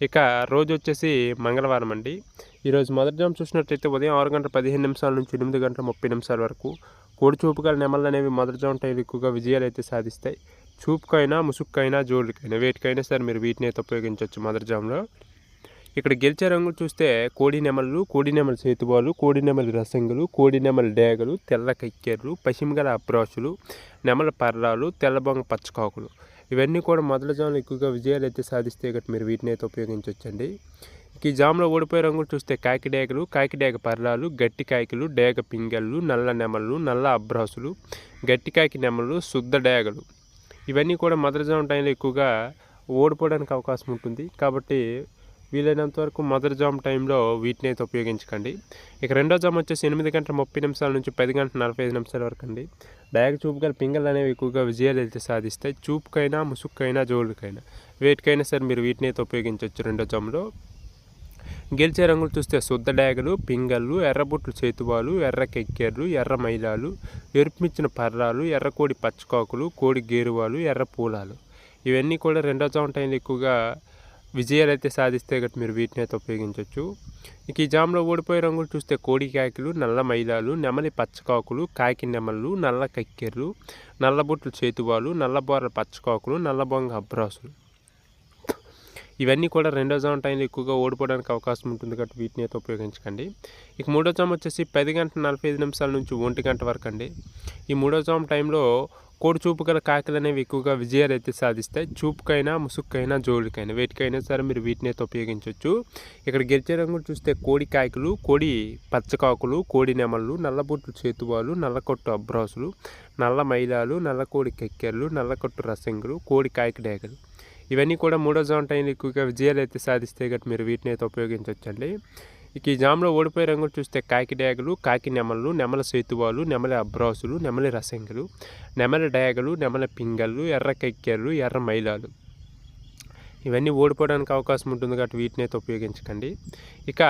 ఇక రోజు వచ్చేసి మంగళవారం అండి. ఈరోజు మొదటి జాము చూసినట్లయితే ఉదయం ఆరు గంటల పదిహేను నిమిషాల నుంచి ఎనిమిది గంటల ముప్పై నిమిషాల వరకు కోడి చూపుగల నెమలు అనేవి మొదటి జాము టైం ఎక్కువగా విజయాలు అయితే సాధిస్తాయి. చూపుకైనా ముసుక్కైనా జోళ్ళకైనా వేటికైనా సరే మీరు వీటిని అయితే ఉపయోగించవచ్చు మొదటి జాములో. ఇక్కడ గెలిచే రంగులు చూస్తే కోడి నెమలు కోడి నెమలి సేతువాలు కోడి నెమలి రసంగులు కోడి నెమలి డేగలు తెల్ల కక్కెర్లు పశ్చిమగల అప్రాసులు నెమల పర్రాలు తెల్లబొంగ పచ్చకాకులు. ఇవన్నీ కూడా మొదల జాములు ఎక్కువగా విజయాలు అయితే సాధిస్తే గట్టి మీరు వీటిని అయితే ఉపయోగించవచ్చండి ఈ జాములో ఓడిపోయే రంగులు చూస్తే కాకి డేగలు కాకి డేగ పర్రాలు గట్టి కాకిలు డేగ పింగళ్ళు నల్ల నెమళ్ళు నల్ల అబ్రాసులు గట్టి కాకి నెమలు శుద్ధ డేగలు. ఇవన్నీ కూడా మొదటి జాము టైంలో ఎక్కువగా ఓడిపోవడానికి అవకాశం ఉంటుంది. కాబట్టి వీలైనంత వరకు మొదటి జామ్ టైంలో వీటిని అయితే ఉపయోగించకండి. ఇక రెండో జామ్ వచ్చేసి ఎనిమిది గంటల ముప్పై నిమిషాల నుంచి పది గంటల నలభై ఐదు నిమిషాల వరకు అండి. బ్యాగ్ చూపు గల పింగళ్ళు అనేవి ఎక్కువగా విజయాలు అయితే సాధిస్తాయి. చూపుకైనా ముసుక్కైనా జోలుకైనా వేటికైనా సరే మీరు వీటిని అయితే ఉపయోగించవచ్చు రెండో జామ్లో. గెలిచే రంగులు చూస్తే శుద్ధ డాగలు పింగళ్ళు ఎర్రబుట్లు చేతువాలు ఎర్ర కెక్కెర్లు ఎర్ర మైలాలు ఎరుపుమిచ్చిన పర్రాలు ఎర్రకోడి పచ్చకాకులు కోడి గేరువాలు ఎర్ర పూలాలు. ఇవన్నీ కూడా రెండో జామ్ టైంలో ఎక్కువగా విజయాలు అయితే సాధిస్తే గట్టు మీరు వీటిని అయితే ఉపయోగించవచ్చు ఇక ఈ జామ్లో ఓడిపోయే రంగులు చూస్తే కోడి కాకిలు నల్ల మైలాలు నెమలి పచ్చకాకులు కాకి నెమళ్ళు నల్ల కక్కెర్లు నల్లబొట్లు చేతువాలు నల్లబోర్ర పచ్చకాకులు నల్లబొంగ అబ్రాసులు. ఇవన్నీ కూడా రెండో జామ టైంలో ఎక్కువగా ఓడిపోవడానికి అవకాశం ఉంటుంది కాబట్టి వీటిని అయితే ఉపయోగించకండి. ఇక మూడో జామ్ వచ్చేసి పది గంటల నలభై ఐదు నిమిషాల నుంచి ఒంటి గంట వరకు అండి. ఈ మూడో జామ టైంలో కోడి చూపు గల కాకిలు అనేవి ఎక్కువగా విజయాలు అయితే సాధిస్తాయి. చూపుకైనా ముసుక్కైనా జోలికైనా వేటికైనా సరే మీరు వీటిని అయితే ఉపయోగించవచ్చు. ఇక్కడ గెలిచే రంగు చూస్తే కోడి కాయకులు కోడి పచ్చకాకులు కోడి నెమళ్ళు నల్లబొట్లు చేతువాలు నల్లకొట్టు అబ్రాసులు నల్ల మైలాలు నల్లకోడి కెక్కెర్లు నల్లకొట్టు రసంగులు కోడి కాయకు డేగలు. ఇవన్నీ కూడా మూడో జామ్ టైంలో ఎక్కువగా విజయాలు అయితే సాధిస్తే గట్ మీరు వీటిని అయితే ఉపయోగించవచ్చండి. ఇక ఈ జామ్లో ఓడిపోయే రంగులు చూస్తే కాకి డయాగలు కాకి నెమలు నెమల సేతువాలు నెమల అబ్రాసులు నెమలి రసంగులు నెమల డయాగలు నెమల పింగళ్ళు ఎర్ర కక్కెర్లు ఎర్ర మైలాలు. ఇవన్నీ ఓడిపోవడానికి అవకాశం ఉంటుంది కాబట్టి వీటిని అయితే ఉపయోగించకండి. ఇక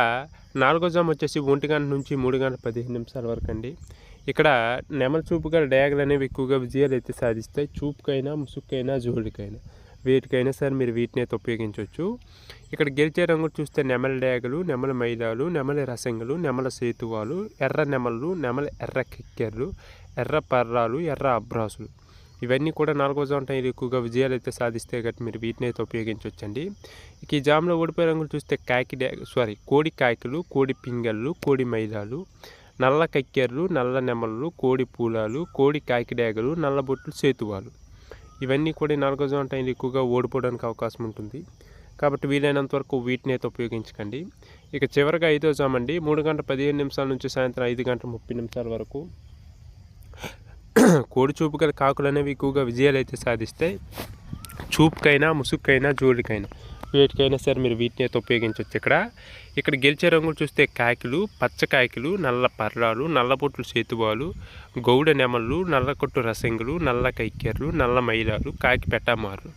నాలుగో జామ్ వచ్చేసి ఒంటి గంట నుంచి మూడు గంటల పదిహేను నిమిషాల వరకు అండి. ఇక్కడ నెమల చూపు గల అనేవి ఎక్కువగా విజయాలు అయితే సాధిస్తాయి. చూపుకైనా ముసుక్కైనా జోడికైనా వీటికైనా సరే మీరు వీటిని అయితే ఉపయోగించవచ్చు. ఇక్కడ గెలిచే రంగులు చూస్తే నెమల డేగలు నెమల మైదాలు నెమలి రసంగులు నెమల సేతువాలు ఎర్ర నెమళ్ళు నెమల ఎర్ర కిక్కెర్లు ఎర్ర పర్రాలు ఎర్ర అబ్రాసులు. ఇవన్నీ కూడా నాలుగో జామ్ టైంలో ఎక్కువగా విజయాలు అయితే సాధిస్తే కాబట్టి మీరు వీటిని అయితే ఉపయోగించవచ్చండి. ఇక ఈ జామ్లో ఓడిపోయే రంగులు చూస్తే కాకి సారీ కోడి కాకిలు కోడి పింగళ్ళు కోడి మైదాలు నల్ల కక్కెర్లు నల్ల నెమళ్ళు కోడి పూలాలు కోడి కాకి డేగలు నల్ల బొట్లు సేతువాలు. ఇవన్నీ కూడా నాలుగో జోన్ టైంలో ఎక్కువగా ఓడిపోవడానికి అవకాశం ఉంటుంది. కాబట్టి వీలైనంత వరకు వీటిని అయితే ఉపయోగించకండి. ఇక చివరిగా ఐదో జామ్ అండి. మూడు గంటల పదిహేను నిమిషాల నుంచి సాయంత్రం ఐదు గంటల ముప్పై నిమిషాల వరకు కోడి చూపు గల కాకులు అనేవి ఎక్కువగా విజయాలు అయితే సాధిస్తాయి చూపుకైనా ముసుక్కైనా జోడికైనా. వీటికైనా సరే మీరు వీటిని అయితే ఉపయోగించవచ్చు ఇక్కడ. ఇక్కడ గెలిచే రంగులు చూస్తే కాకిలు పచ్చ కాకిలు నల్ల పర్రాలు నల్లబొట్లు సేతువాలు గౌడ నెమళ్ళు నల్లకొట్టు రసంగులు నల్ల కైకెర్లు నల్ల మైలాలు కాకి పెట్టమారు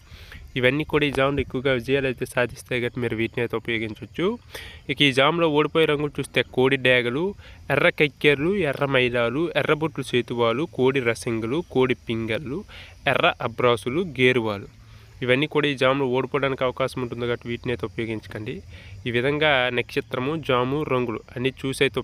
ఇవన్నీ కూడా ఈ జామ్లో ఎక్కువగా విజయాలు అయితే సాధిస్తాయి కాబట్టి మీరు వీటిని అయితే ఉపయోగించవచ్చు. ఇక ఈ జామ్లో ఓడిపోయే రంగులు చూస్తే కోడి డేగలు ఎర్ర కక్కెర్లు ఎర్ర మైలాలు ఎర్రబొట్లు సేతువాలు కోడి రసింగులు కోడి పింగళ్ళు ఎర్ర అబ్రాసులు గేరువాలు ఇవన్నీ కూడా ఈ జాములు ఓడిపోవడానికి అవకాశం ఉంటుంది కాబట్టి వీటిని అయితే ఉపయోగించకండి. ఈ విధంగా నక్షత్రము జాము రంగులు అన్నీ చూసి అయితే